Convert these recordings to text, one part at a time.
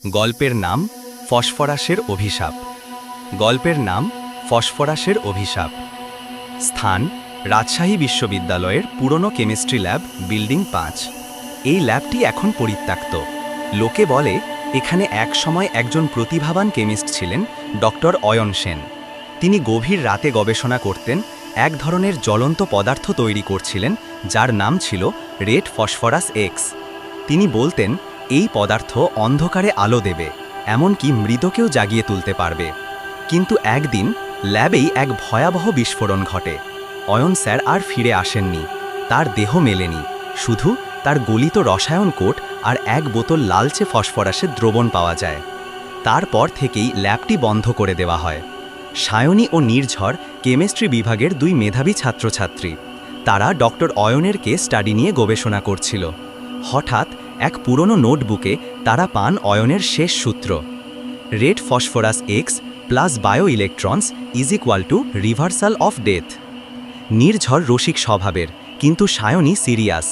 গল্পের নাম ফসফরাসের অভিশাপ। গল্পের নাম ফসফরাসের অভিশাপ। স্থান রাজশাহী বিশ্ববিদ্যালয়ের পুরনো কেমিস্ট্রি ল্যাব, বিল্ডিং পাঁচ। এই ল্যাবটি এখন পরিত্যক্ত। লোকে বলে, এখানে এক সময় একজন প্রতিভাবান কেমিস্ট ছিলেন ডক্টর অয়ন সেন। তিনি গভীর রাতে গবেষণা করতেন, এক ধরনের জ্বলন্ত পদার্থ তৈরি করছিলেন, যার নাম ছিল রেড ফসফরাস এক্স। তিনি বলতেন এই পদার্থ অন্ধকারে আলো দেবে, এমনকি মৃতকেও জাগিয়ে তুলতে পারবে। কিন্তু একদিন, ল্যাবেই এক ভয়াবহ বিস্ফোরণ ঘটে। অয়ন স্যার আর ফিরে আসেননি। তার দেহ মেলেনি। শুধু তার গলিত রসায়ন কোট আর এক বোতল লালচে ফসফরাসের দ্রবণ পাওয়া যায়। তারপর থেকেই ল্যাবটি বন্ধ করে দেওয়া হয়। সায়নী ও নির্ঝর কেমিস্ট্রি বিভাগের দুই মেধাবী ছাত্রছাত্রী। তারা ডক্টর অয়নের কেস স্টাডি নিয়ে গবেষণা করছিল। হঠাৎ এক পুরনো নোটবুকে তারা পান অয়নের শেষ সূত্র। Red phosphorus X plus bio electrons is equal to reversal of death. Nirjhar রসিক স্বভাবের, কিন্তু সায়নী সিরিয়াস।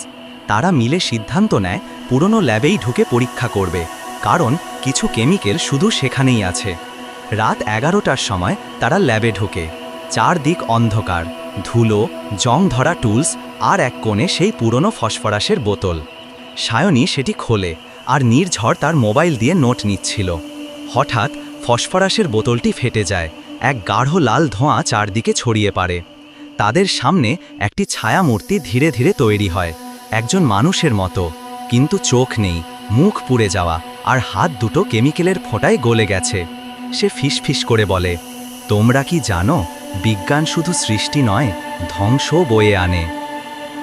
তারা মিলে সিদ্ধান্ত নেয়, পুরনো ল্যাবেই ঢুকে পরীক্ষা করবে, কারণ কিছু কেমিক্যাল শুধু সেখানেই আছে। রাত এগারোটার সময় তারা ল্যাবে ঢোকে। চারদিক অন্ধকার, ধুলো, জং ধরা টুলস, আর এক কোণে সেই পুরনো ফসফরাসের বোতল। সায়নী সেটি খোলে আর নির্ঝর তার মোবাইল দিয়ে নোট নিচ্ছিল। হঠাৎ ফসফরাসের বোতলটি ফেটে যায়, এক গাঢ় লাল ধোঁয়া চারদিকে ছড়িয়ে পড়ে। তাদের সামনে একটি ছায়ামূর্তি ধীরে ধীরে তৈরি হয়, একজন মানুষের মতো। কিন্তু চোখ নেই, মুখ পুড়ে যাওয়া আর হাত দুটো কেমিক্যালের ফোঁটায় গলে গেছে। সে ফিসফিস করে বলে, তোমরা কি জানো, বিজ্ঞান শুধু সৃষ্টি নয়, ধ্বংসও বয়ে আনে।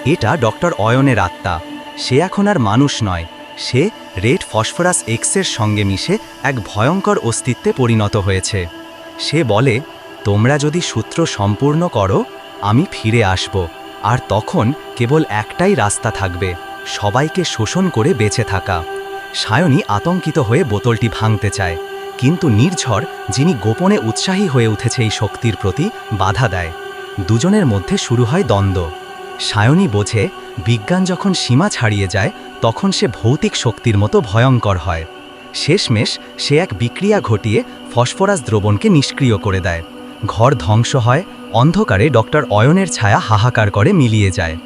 এটা ডক্টর অয়নের আত্মা। সে এখন আর মানুষ নয়। সে রেড ফসফরাস এক্সের সঙ্গে মিশে এক ভয়ঙ্কর অস্তিত্বে পরিণত হয়েছে। সে বলে, তোমরা যদি সূত্র সম্পূর্ণ করো, আমি ফিরে আসব। আর তখন কেবল একটাই রাস্তা থাকবে, সবাইকে শোষণ করে বেঁচে থাকা। সায়নী আতঙ্কিত হয়ে বোতলটি ভাঙতে চায়। কিন্তু নির্ঝর, যিনি গোপনে উৎসাহী হয়ে উঠেছে এই শক্তির প্রতি, বাধা দেয়। দুজনের মধ্যে শুরু হয় দ্বন্দ্ব। সায়নী বোঝে বিজ্ঞান যখন সীমা ছাড়িয়ে যায়, তখন সে ভৌতিক শক্তির মতো ভয়ঙ্কর হয়। শেষমেশ সে এক বিক্রিয়া ঘটিয়ে ফসফরাস দ্রবণকে নিষ্ক্রিয় করে দেয়। ঘর ধ্বংস হয়, অন্ধকারে ডক্টর অয়নের ছায়া হাহাকার করে মিলিয়ে যায়।